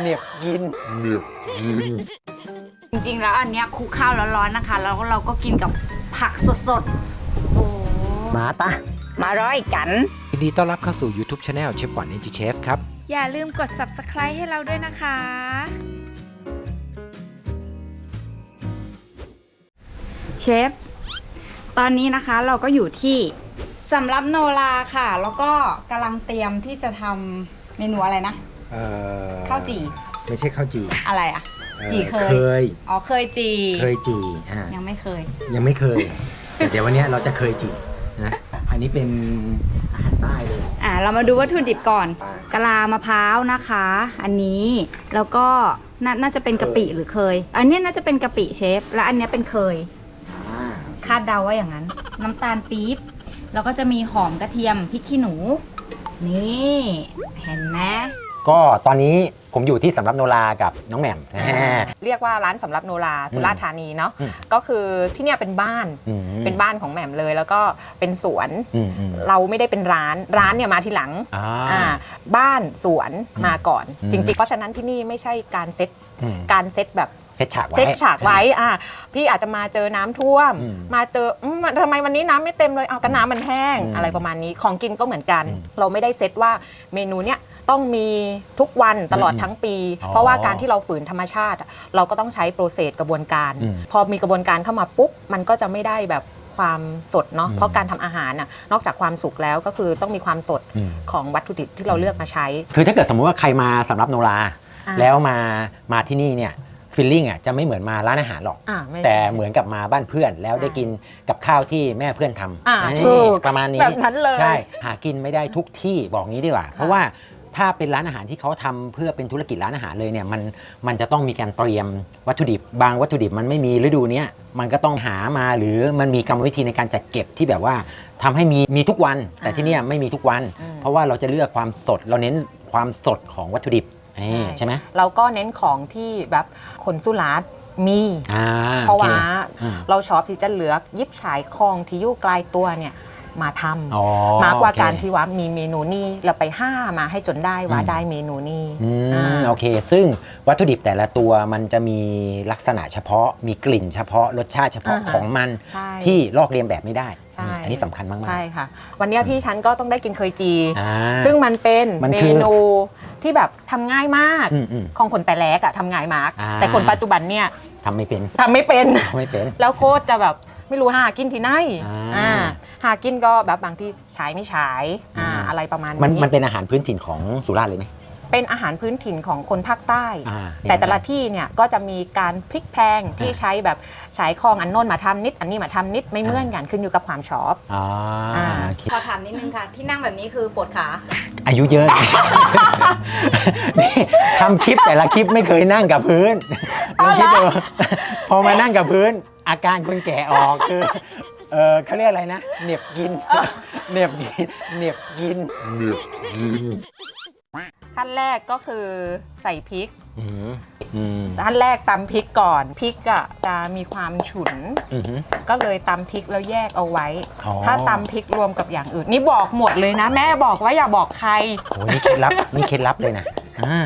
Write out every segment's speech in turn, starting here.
เหน็บกิน จริงๆ แล้วอันเนี้ยคลุกข้าวร้อนๆนะคะ แล้วเราก็กินกับผักสดๆ โอ้มาปะมาร้อยกัน ยินดีต้อนรับเข้าสู่ YouTube Channel เชฟหวานเอ็นจีเชฟครับ อย่าลืมกด subscribe ให้เราด้วยนะคะ เชฟ ตอนนี้นะคะเราก็อยู่ที่สำรับโนราค่ะ แล้วก็กำลังเตรียมที่จะทำเมนูอะไรนะ เอ่อข้าวจี่ไม่ใช่ข้าวจี่อะไรอะเอ่อจี่เคย เคย อ๋อเคยจีเคยจีอ่ายังไม่เคย ยังไม่เคย แต่เดี๋ยววันเนี้ยเราจะเคยจีนะอันนี้เป็นอาหารใต้เลย อะเรามาดูวัตถุดิบก่อนกะลามะพร้าวนะคะ อันนี้แล้วก็นาน่าจะเป็นกะปิหรือเคย อันเนี้ยน่าจะเป็นกะปิเชฟ และอันเนี้ยเป็นเคย อ่าคาดเดาว่าอย่างนั้น น้ำตาลปี๊บแล้วก็จะมีหอมกระเทียมพริกขี้หนู นี่ เห็นไหม ก็ตอนนี้ผมอยู่ที่สำรับโนรากับน้องแหม่มนะฮะ เรียกว่าร้านสำรับโนราสุราษฎร์ธานีเนาะอืม ก็คือที่เนี่ยเป็นบ้านอืมเป็นบ้านของแหม่มเลย แล้วก็เป็นสวนอืมอืมเราไม่ได้เป็นร้านร้านเนี่ยมาทีหลังอ่า อ่าบ้านสวนมาก่อน อืม จริง ๆ เพราะฉะนั้นที่นี่ไม่ใช่การเซตอืมการเซตแบบ เซตฉากไว้ เซตฉากไว้อ่าพี่อาจจะมาเจอน้ำท่วม อืมมาเจออืมทำไมวันนี้น้ำไม่เต็มเลยเอาก็น้ำมันแห้งอืมอะไรประมาณนี้ ของกินก็เหมือนกัน อืม เราไม่ได้เซตว่าเมนูเนี้ย ต้องมีทุกวันตลอดอืมทั้งปีอ๋อเพราะว่าการที่เราฝืนธรรมชาติอะเราก็ต้องใช้โปรเซสกระบวนการอืมพอมีกระบวนการเข้ามาปุ๊บมันก็จะไม่ได้แบบความสดเนาะอืมเพราะการทำอาหารน่ะนอกจากความสุกแล้วก็คือต้องมีความสดอืมของวัตถุดิบที่เราเลือกมาใช้ คือถ้าเกิดสมมุติว่าใครมาสำรับโนราอ่าแล้วมามาที่นี่เนี่ยฟีลลิ่งอะจะไม่เหมือนมาร้านอาหารหรอกอ่าไม่ใช่แต่เหมือนกับมาบ้านเพื่อน แล้วใช่ได้กินกับข้าวที่แม่เพื่อนทำอ่านี่ถูกประมาณนี้แบบนั้นเลยใช่หากินไม่ได้ทุกที่บอกงี้ดีกว่า เพราะว่า ถ้าเป็นร้านอาหารที่เขาทำเพื่อเป็นธุรกิจร้านอาหารเลยเนี่ยมันมันจะต้องมีการเตรียมวัตถุดิบบางวัตถุดิบมันไม่มีฤดูเนี้ยมันก็ต้องหามาหรือมันมีกรรมวิธีในการจัดเก็บที่แบบว่าทำให้มีมีทุกวัน แต่ที่เนี่ยไม่มีทุกวันอืมเพราะว่าเราจะเลือกความสดเราเน้นความสดของวัตถุดิบนี่ใช่ไหมเราก็เน้นของที่แบบคนสุราษฎร์มีอ่าเพราะโอคว่าอืมเราชอบที่จะเหลือกยิบฉายคองที่อยู่ไกลตัวเนี่ย มาทอ๋อำมากกว่าโอเค การที่ว่ามีเมนูนี้เราไปห้ามาให้จนได้ว่าอืมได้เมนูนี้อืมอ่าโอเค ซึ่งวัตถุดิบแต่ละตัวมันจะมีลักษณะเฉพาะ มีกลิ่นเฉพาะรสชาติเฉพาะอ่าฮะของมันใช่ที่ลอกเลียนแบบไม่ได้ใช่ อืมอันนี้สำคัญมากๆใช่ค่ะ วันเนี้ยพี่ฉันก็ต้องได้กินเคยจี อ่าซึ่งมันเป็นมันเมคือ นูที่แบบทำง่ายมากอืมอืม ของคนแต่แรกอะทำง่ายมาก อ่า แต่คนปัจจุบันเนี่ยทำไม่เป็นทำไม่เป็น ทำไม่เป็น แล้วโคตรจะแบบไม่รู้หากินที่ไหนอ่า อ่า หากินก็แบบบางที่ใช้ไม่ใช้อ่าอืมอะไรประมาณมันนี้มันเป็นอาหารพื้นถิ่นของสุราษฎร์เลยไหม เป็นอาหารพื้นถิ่นของคนภาคใต้ อ่าแต่แต่ละที่เนี่ยก็จะมีการพลิกแพลงที่ใช้แบบใช้คองอันโน้นมาทำนิด อันนี้มาทำนิดไม่เหมือนกันขึ้นอยู่กับความชอบ อ่าอ่า โอเคขอถามนิดนึงค่ะ ที่นั่งแบบนี้คือปวดขา อายุเยอะ นี่ทำคลิปแต่ละคลิปไม่เคยนั่งกับพื้นลองคิดดูพอมานั่งกับพื้น อาการคนแก่ออกคือ เออเขาเรียกอะไรนะเหน็บกินเหน็บกินเหน็บกินขั้นแรกก็คือใส่พริกอืมอืมขั้นแรกตำพริกก่อนพริกอะจะมีความฉุน อือหือก็เลยตำพริกแล้วแยกเอาไว้ อ๋อ ถ้าตำพริกรวมกับอย่างอื่น นี่บอกหมดเลยนะ แม่บอกว่าอย่าบอกใคร โอ้ยนี่เคล็ดลับ นี่เคล็ดลับเลยนะอ่า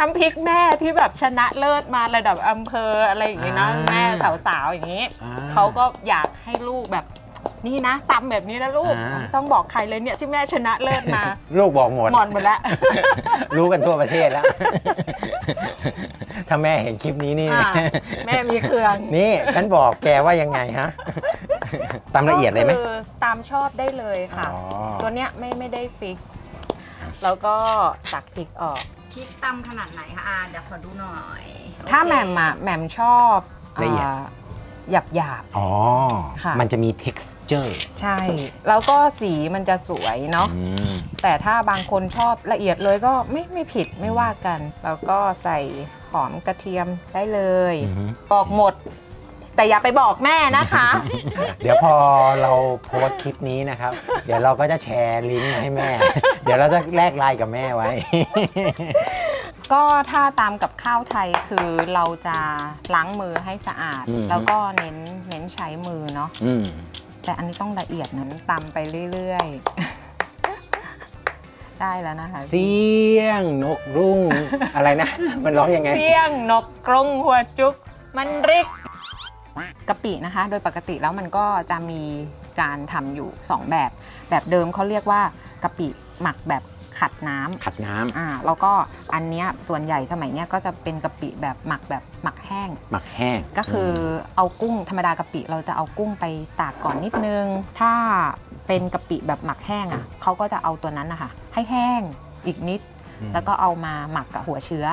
น้ำพริกแม่ที่แบบชนะเลิศมาระดับอำเภออะไรอย่างงี้นะอ่าแม่สาวๆอย่างนี้อ่าเขาก็อยากให้ลูกแบบนี่นะตำแบบนี้นะลูกอ่าต้องบอกใครเลยเนี่ยที่แม่ชนะเลิศมา ลูกบอกหมด หมอนหมดแล้ว รู้กันทั่วประเทศแล้ว ถ้าแม่เห็นคลิปนี้นี่ อ่าแม่มีเครื่องนี่ฉันบอกแกว่ายังไงฮะ ตามละเอียดเลยไหม ก็คือตามชอบได้เลยค่ะ อ๋อ ตัวเนี้ยไม่ไม่ได้ฟิก แล้วก็ตักพริกออก พริกตำขนาดไหนคะอ่าเดี๋ยวขอดูหน่อยถ้าโอเค แหม่มอะแหม่มชอบละเอียด หยาบหยาบ อ๋อ ค่ะ มันจะมี texture ๆใช่ แล้วก็สีมันจะสวยเนาะ อืมแต่ถ้าบางคนชอบละเอียดเลยก็ไม่ไม่ผิดไม่ว่ากัน แล้วก็ใส่หอมกระเทียมได้เลย อือหือบอกหมด แต่อย่าไปบอกแม่นะคะ เดี๋ยวพอเราโพสต์คลิปนี้นะครับ เดี๋ยวเราก็จะแชร์ลิงก์ให้แม่ เดี๋ยวเราจะแลกไลน์กับแม่ไว้ ก็ถ้าตามกับข้าวไทยคือเราจะล้างมือให้สะอาด อืม แล้วก็เน้นเน้นใช้มือเนาะอืมแต่อันนี้ต้องละเอียดนั้นตำไปเรื่อยๆ ได้แล้วนะคะเสียงนกรุ่งอะไรนะ มันร้องยังไง เสียงนกกรงหัวจุก มันริก กะปินะคะ โดยปกติแล้วมันก็จะมีการทำอยู่ 2 แบบ แบบเดิมเขาเรียกว่ากะปิหมักแบบขัดน้ำ ขัดน้ำอ่าแล้วก็อันเนี้ยส่วนใหญ่สมัยเนี้ยก็จะเป็นกะปิแบบหมักแบบหมักแห้ง หมักแห้งก็คือเอากุ้งธรรมดากะปิเราจะเอากุ้งไปตากก่อนนิดนึง ถ้าเป็นกะปิแบบหมักแห้งอะเขาก็จะเอาตัวนั้นนะคะให้แห้งอีกนิด ม แล้วก็เอามาหมักกับหัวเชื้อ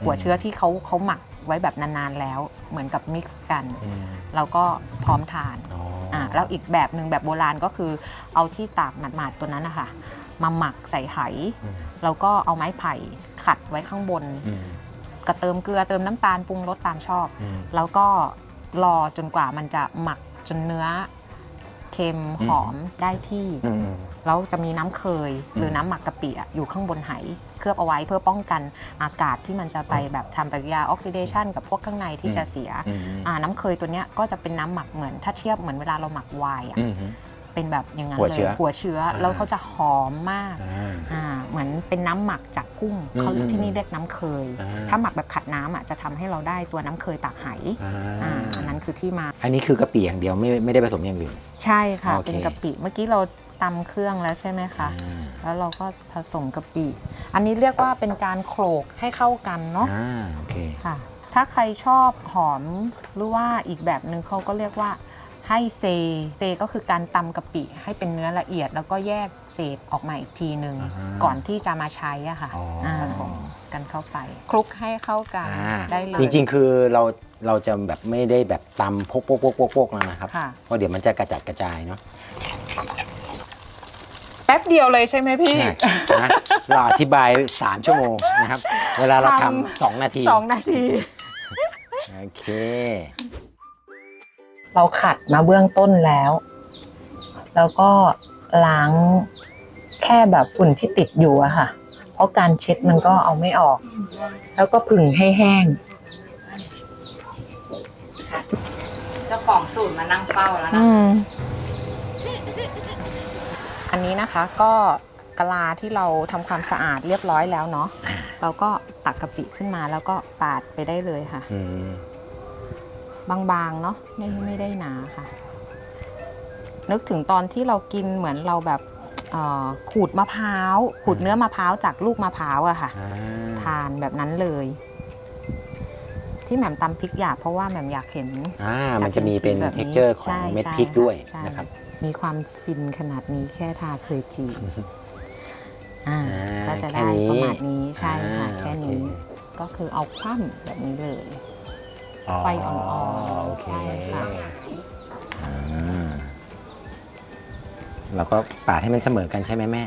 อม หัวเชื้อที่เขาเขาหมัก ไว้แบบนานๆแล้ว เหมือนกับมิกซ์กัน อืมแล้วก็พร้อมทานอ๋อออ่าแล้วอีกแบบหนึ่งแบบโบราณก็คือเอาที่ตากหมาดๆตัวนั้นนะคะมาหมักใส่ไหอืมแล้วก็เอาไม้ไผ่ขัดไว้ข้างบน อืมก็เติมเกลือเติมน้ำตาลปรุงรสตามชอบ อืม แล้วก็รอจนกว่ามันจะหมักจนเนื้อเค็มอืมหอมได้ที่ อืม แล้วจะมีน้ำเคยอืมหรือน้ำหมักกะปิอะอยู่ข้างบนไหเคลือบเอาไว้เพื่อป้องกันอากาศที่มันจะไปแบบทำปฏิกิริยาออกซิเดชันกับพวกข้างในที่จะเสียอืม อ่าน้ำเคยตัวเนี้ยก็จะเป็นน้ำหมักเหมือน ถ้าเทียบเหมือนเวลาเราหมักไวน์อะ อืม เป็นแบบอย่างนั้นหัวเลเชื้ยอหัวเชื้ออ่าแล้วเขาจะหอมมากอ่า อ่าเหมือนเป็นน้ำหมักจากกุ้งอืมเขาอืมที่นี่เรียกน้ำเคย อ่า ถ้าหมักแบบขัดน้ำอะจะทำให้เราได้ตัวน้ำเคยตากไหอ่าอ่าอันนั้นคือที่มา อันนี้คือกะปิอย่างเดียวไม่ไม่ได้ผสมอย่างอื่น ใช่ค่ะ โอเค เป็นกะปิ เมื่อกี้เราตำเครื่องแล้วใช่ไหมคะ อ่าแล้วเราก็ผสมกะปิ อันนี้เรียกว่าเป็นการโขลกให้เข้ากันเนาะ อ่าโอเค ค่ะ ถ้าใครชอบหอมหรือว่าอีกแบบหนึ่งเขาก็เรียกว่า ให้เซ เซก็คือการตำกะปิให้เป็นเนื้อละเอียด แล้วก็แยกเศษออกมาอีกทีหนึ่งอ่าฮะก่อนที่จะมาใช้อะค่ะอ๋ออ่าผสมกันเข้าไป คลุกให้เข้ากันอ่าได้เลย จริงๆ คือเราเราจะแบบไม่ได้แบบตำพกพกพกพกพกมานะครับ ค่ะ เพราะเดี๋ยวมันจะกระจัดกระจายเนาะแป๊บเดียวเลยใช่ไหมพี่ใช่นะเราอธิบาย 3 ชั่วโมงนะครับ เวลาเราทำทำสองนาที สองนาที โอเค เราขัดมาเบื้องต้นแล้ว แล้วก็ล้างแค่แบบฝุ่นที่ติดอยู่อะค่ะ เพราะการเช็ดมันก็เอาไม่ออก แล้วก็ผึ่งให้แห้งเจ้าของสูตรมานั่งเฝ้าแล้วนะอันนี้นะคะก็กะลาที่เราทำความสะอาดเรียบร้อยแล้วเนาะเราก็ตักกะปิขึ้นมาแล้วก็ปาดไปได้เลยค่ะอืม บางๆเนาะไม่ไม่ได้หนาค่ะ นึกถึงตอนที่เรากินเหมือนเราแบบเอ่อขูดมะพร้าวขูดเนื้อมะพร้าวจากลูกมะพร้าวอะค่ะ อ่าทานแบบนั้นเลย ที่แหม่มตำพริกหยาบเพราะว่าแหม่มอยากเห็น อ่ามันจะมีเป็น แบบนี้เท็กเจอร์ของใช่เม็ดใช่พริกด้วยใช่นะครับ มีความฟินขนาดนี้แค่ทาเคยจีอ่าอ่าก็จะแค่ได้นี้ประมาณนี้ใช่ค่ะอ่าแค่โอเคนี้ก็คือเอาคว่ำแบบนี้เลย ไฟอ่อนๆโอเค ใช่ค่ะอ่าเราก็ปาดให้มันเสมอกันใช่ไหมแม่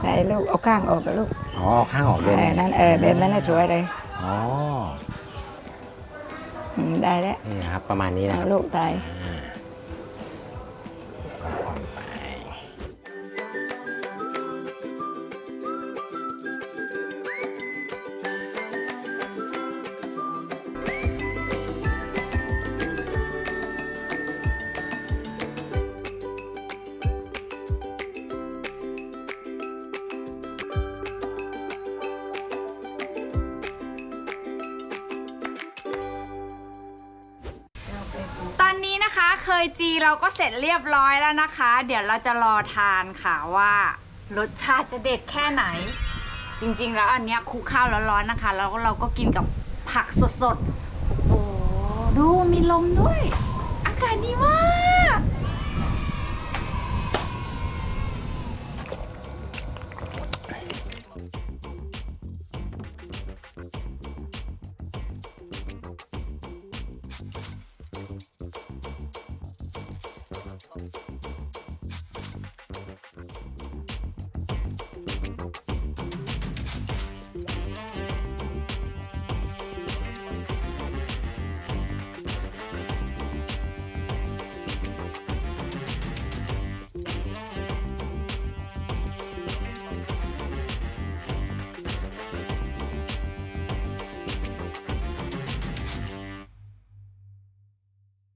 ไหนลูกเอาข้างออกกับลูกอ๋อข้างออกเอด้วยอนั่นเออแบบนั้นน่ะสวยเลยอ๋อ อืมได้แล้วนี่นะครับ ประมาณนี้นะคเอารับลูกตายเอา ยจีเราก็เสร็จเรียบร้อยแล้วนะคะ เดี๋ยวเราจะรอทานค่ะว่ารสชาติจะเด็ดแค่ไหน จริงๆ แล้วอันเนี้ยคลุกข้าวร้อนๆนะคะ แล้วเราก็กินกับผักสดๆ โอ้โหดูมีลมด้วย อากาศดีมาก